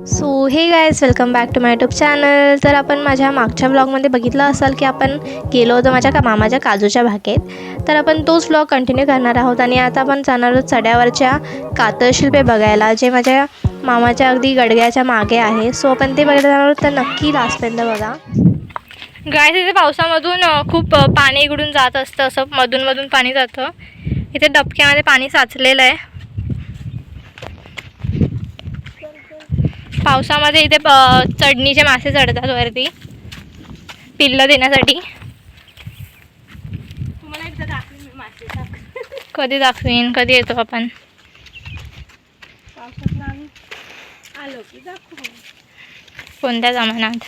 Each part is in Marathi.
So hey guys welcome back to my YouTube channel तर आपण माझ्या मागच्या ब्लॉगमध्ये बघितलं असाल की आपण गेलो होतो माझ्या का मामाच्या काजूच्या भाकेत तर आपण तोच ब्लॉग कंटिन्यू करणार आहोत आणि आता आपण जाणार आहोत चढ्यावरच्या कातळशिल्पे बघायला जे माझ्या मामाच्या अगदी गडग्याच्या मागे आहे. सो आपण ते बघायला जाणार आहोत. तर नक्की लास्टपर्यंत बघा. गाय तिथे पावसामधून खूप पाणी इकडून जात असतं. असं मधून मधून पाणी जातं. इथे डबक्यामध्ये पाणी साचलेलं आहे. पावसामध्ये इथे चढणीचे मासे चढतात वरती. पिल्लं देण्यासाठी. तुम्हाला एकदा दाखवेन मी मासे टाक कधी दाखवीन कधी येतो आपण. पावसात आम्ही आलो की दाखवू. कोणत्या जमान्यात?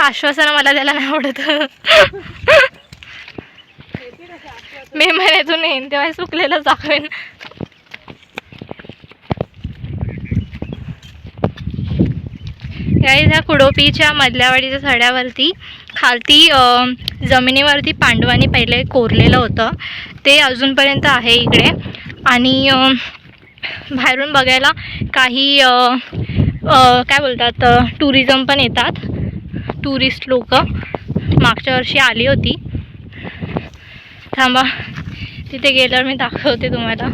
आश्वासन मला द्यायला नाही आवडत. मे महिन्यातून येईन तेव्हा सुकलेलं दाखवेन काही ह्या कुडोपीच्या मधल्यावाडीच्या सड्यावरती खालती जमिनीवरती पांडवांनी पहिले कोरलेलं होतं. ते अजूनपर्यंत आहे इकडे. आणि बाहेरून बघायला काही काय बोलतात टुरिझम पण येतात. टुरिस्ट लोक. मागच्या वर्षी आली होती. थांबा. तिथे गेल्यावर मी दाखवते तुम्हाला.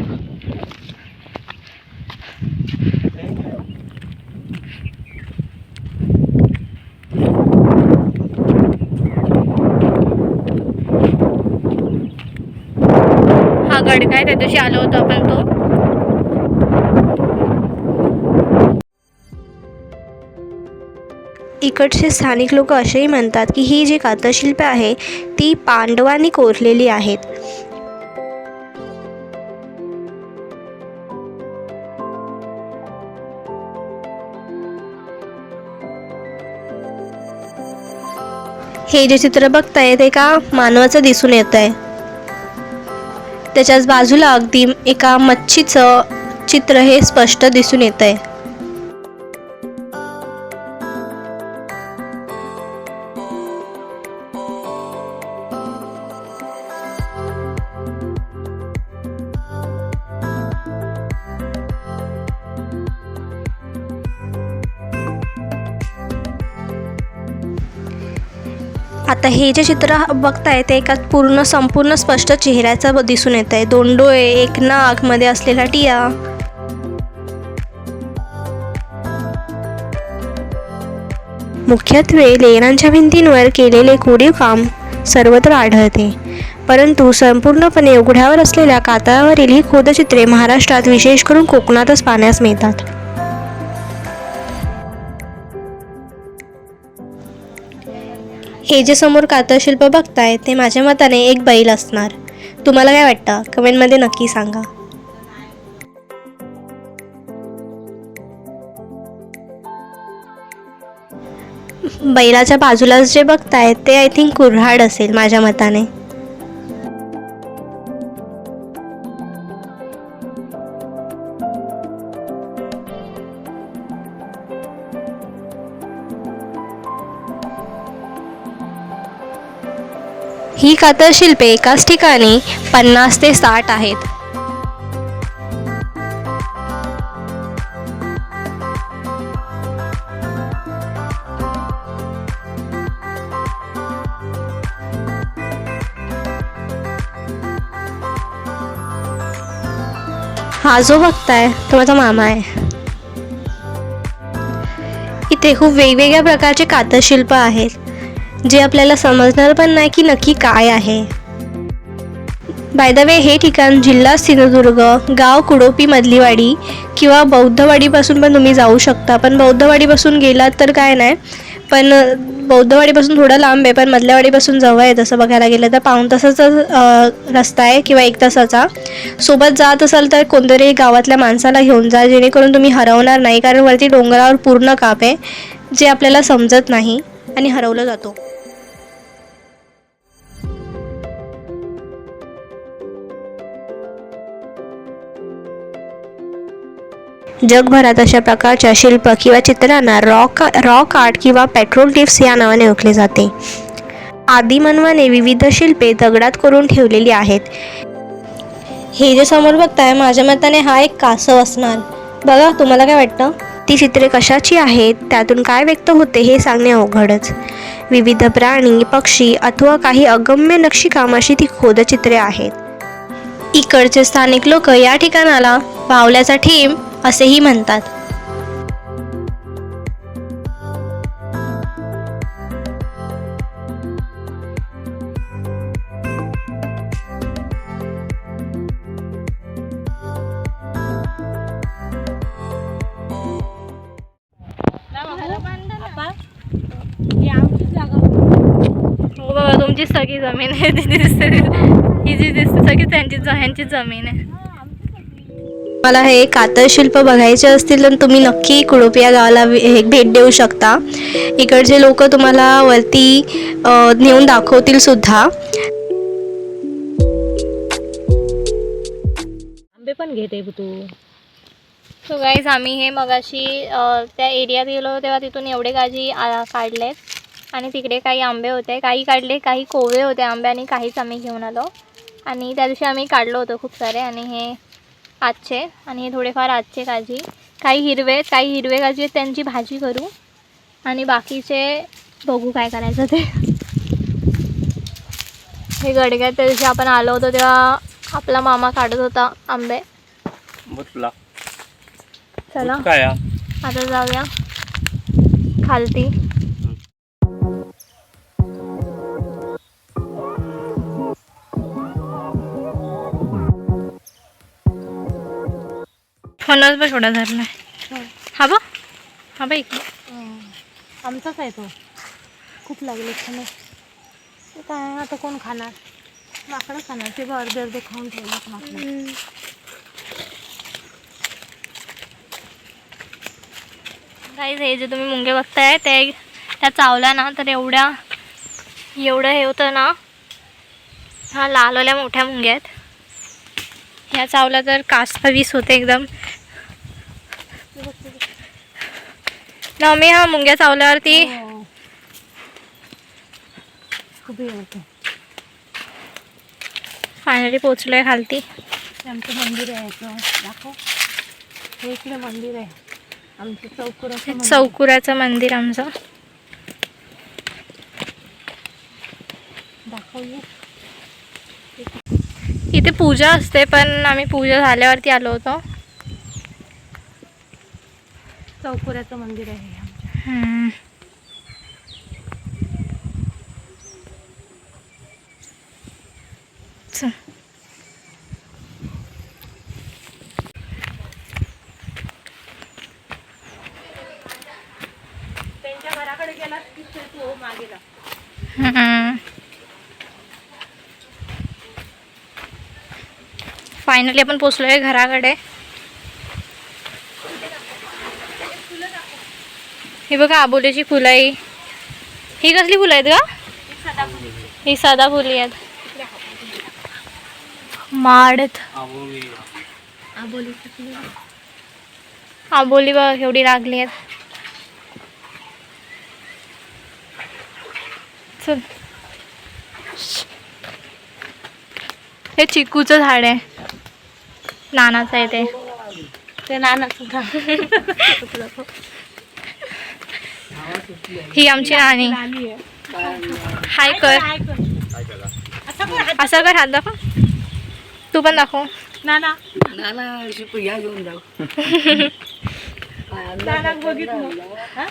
हा गडका काय त्या दिवशी आलो होतो आपण तो. इकडचे स्थानिक लोक असेही म्हणतात की ही जी कातळशिल्पे आहे ती पांडवांनी कोरलेली आहेत. हे जे चित्र बघताय ते एका मानवाचं दिसून येत आहे त्याच्याच बाजूला अगदी एका मच्छीचं चित्र हे स्पष्ट दिसून येत आहे आता हे जे चित्र बघताय ते एका पूर्ण संपूर्ण स्पष्ट चेहऱ्याचं दिसून येत आहे दोन डोळे एक नाकमध्ये असलेला टिया. मुख्यत्वे लेण्यांच्या भिंतींवर केलेले कोरीव काम सर्वत्र आढळते. परंतु संपूर्णपणे उघड्यावर असलेल्या कातळावरील ही खोदचित्रे महाराष्ट्रात विशेष करून कोकणातच पाहण्यास मिळतात. हे जे समोर कातळशिल्प बघताय ते माझ्या मताने एक बैल असणार. तुम्हाला काय वाटतं? कमेंटमध्ये नक्की सांगा. बैलाच्या बाजूलाच जे बघताय ते आय थिंक कुऱ्हाड असेल माझ्या मताने. ही कातळशिल्पे एकाच ठिकाणी पन्नास ते साठ आहेत. हा जो बघताय तो माझा मामा आहे. इथे खूप वेगवेगळ्या प्रकारचे कातळशिल्प आहेत. जे आपल्याला समजणार पण नाही की नक्की काय आहे. बाय द वे हे ठिकाण जिल्हा सिंधुदुर्ग गाव कुडोपी मधलीवाडी किंवा बौद्धवाडीपासून पण तुम्ही जाऊ शकता. पण बौद्धवाडीपासून गेलात तर काय नाही पण बौद्धवाडीपासून थोडं लांब आहे पण मधल्यावाडीपासून जवळ आहे तसं बघायला गेलं तर पाऊण तासाचा रस्ता आहे किंवा एक तासाचा. सोबत जात असाल तर कोणतरी गावातल्या माणसाला घेऊन जा जेणेकरून तुम्ही हरवणार नाही कारण वरती डोंगरावर पूर्ण काप आहे जे आपल्याला समजत नाही आणि हरवलं जातो. जगभरात अशा प्रकारच्या शिल्प किंवा चित्रांना रॉक रॉक आर्ट किंवा पेट्रोल टिप्स या नावाने ओळखले जाते. आदिमानवाने विविध शिल्पे दगडात करून ठेवलेली आहेत. हे जे समोर बघताय माझ्या मताने हा एक कासव असणार. बघा तुम्हाला काय वाटतं? ती चित्रे कशाची आहेत? त्यातून काय व्यक्त होते हे सांगणे अवघडच. विविध प्राणी पक्षी अथवा काही अगम्य नक्षीकामाशी ती खोदचित्रे आहेत. इकडचे स्थानिक लोक या ठिकाणाला पावल्याचा ठेम असेही म्हणतात. हो बाबा तुमची सगळी जमीन आहे ती दिसते. ही जी दिसते सगळी त्यांची ह्यांची जमीन आहे. मला हे कातळ शिल्प बघायचे असतील तर तुम्ही नक्की कुडोप या गावाला भे- हे भेट देऊ शकता. इकडचे लोक तुम्हाला वरती नेऊन दाखवतील सुद्धा. आंबे पण घेते तू सो गाईज आम्ही हे मगाशी त्या एरियात गेलो तेव्हा तिथून एवढे काजी आ- काढलेत आणि तिकडे काही आंबे होते काही काढले काही कोवे होते आंबे आणि काहीच आम्ही घेऊन आलो. आणि त्या दिवशी आम्ही काढलो होतो खूप सारे आणि हे आजचे आणि हे थोडेफार आजचे काजी. काही हिरवे आहेत, काही हिरवे काजी आहेत त्यांची भाजी करू. आणि बाकीचे बघू काय करायचं ते. हे गडग्यात त्या दिवशी आपण आलो होतो तेव्हा आपला मामा काढत होता आंबे. चला. आता जाऊया. खालती. म्हणूनच बघ थोडा धरलाय. हा. बघ हा बघ इकडे. आमचाच आहे तो. खूप लागले ते काय आता कोण खाणार? माकडं खाणार. ते बघ अर्धे अर्धे खाऊन ठेवलं माकडं. गाईज हे जे तुम्ही मुंगे बघताय ते त्या चावल्या ना तर एवढ्या एवढं हे होतं ना हा लालवाल्या मोठ्या मुंग्या आहेत. ह्या चावल्या तर कास्त वीस होते एकदम. ना मी हा मुंग्या चावल्यावरती. हो. हे. फायनली पोचलोय खालती. आमचं मंदिर आहे दाखव. हे इकडे मंदिर आहे. आमचं चौकुराचं मंदिर. चौकुराचं मंदिर आमचं. दाखव. इथे पूजा असते पण आम्ही पूजा झाल्यावरती आलो होतो. चौकुराचं मंदिर आहे हे आमच्या. त्यांच्या घराकडे गेला तू. फायनली आपण पोचलोय घराकडे ही बघा आबोलीची फुलं आहे ही कसली फुलं आहेत का ही साधा फुली आहेत. माडत आबोली बघ एवढी लागली आहेत. चल. हे चिकूचं झाड आहे. नानाचं आहे ते. ते नाना सुद्धा ही आमची आहे हाय कर. असं कर हात दाखव. तू पण दाखव. नाना. नाना हा?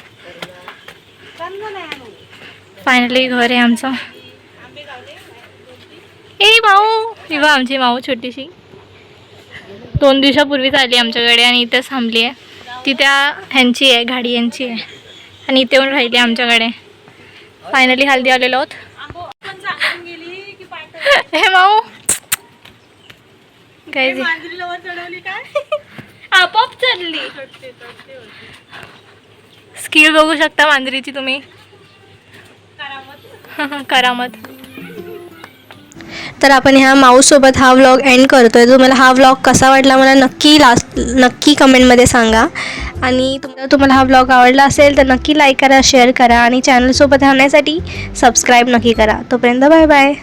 फायनली घर आहे आमचं. ए माऊ ही बघ आमची माऊ छोटीशी. दोन दिवसापूर्वीच आली आमच्याकडे आणि इथेच थांबली आहे. ती त्या ह्यांची आहे गाडी यांची आहे. आणि इथे येऊन राहिली आमच्याकडे. फायनली हल्दी आलेलो आहोत. हे माऊ. काय आपोआप चालली स्किल बघू शकता मांजरीची तुम्ही. करामत करामत. तर आपण ह्या माऊसोबत हा व्लॉग एंड करतो आहे तुम्हाला हा व्लॉग कसा वाटला मला नक्की लास्ट नक्की कमेंटमध्ये सांगा. आणि तुम्हाला तुम्हाला हा व्लॉग आवडला असेल तर नक्की लाईक करा शेअर करा आणि चॅनलसोबत राहण्यासाठी सबस्क्राईब नक्की करा. तोपर्यंत बाय बाय